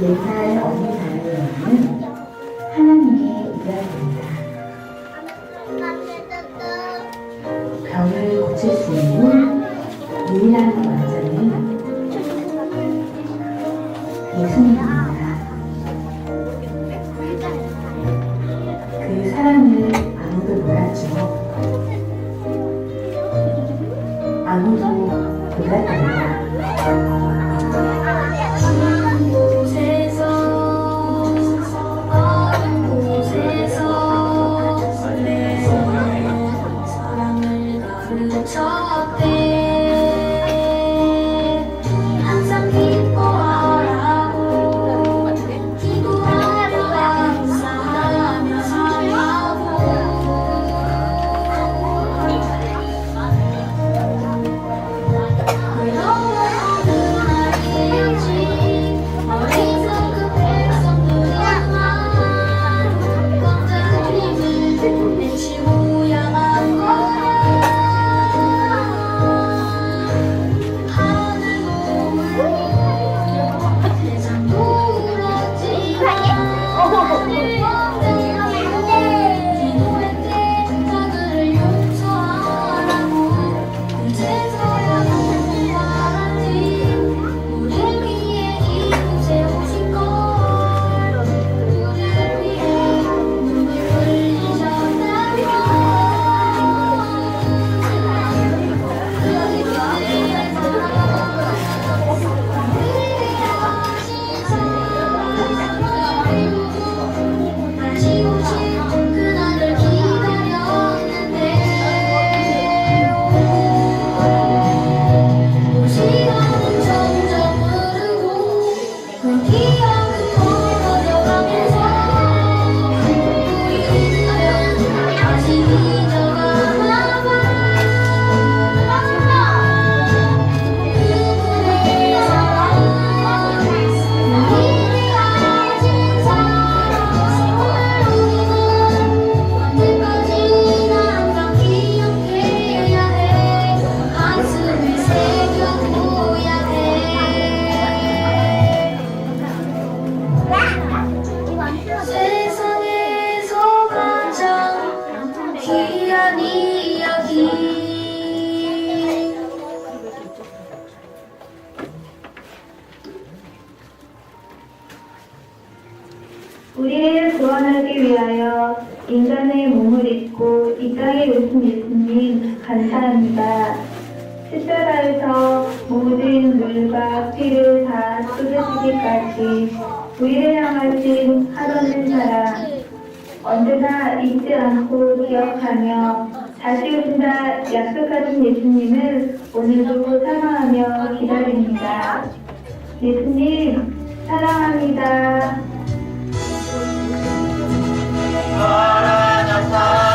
예살 어린 다니엘은 하나님의 이야기입니다. 병을 고칠 수 있는 유일한 완전은 예수님입니다. 그 사랑을 아무도 몰랐죠. 아무도 몰랐답니다. 우리를 구원하기 위하여 인간의 몸을 입고 이 땅에 오신 예수님 감사합니다. 십자가에서 모든 물과 피를 다 쏟으시기까지 우리를 향하신 하루는 사랑 언제나 잊지 않고 기억하며 다시 오신다 약속하신 예수님을 오늘도 사랑하며 기다립니다. 예수님 사랑합니다. 사랑한 사랑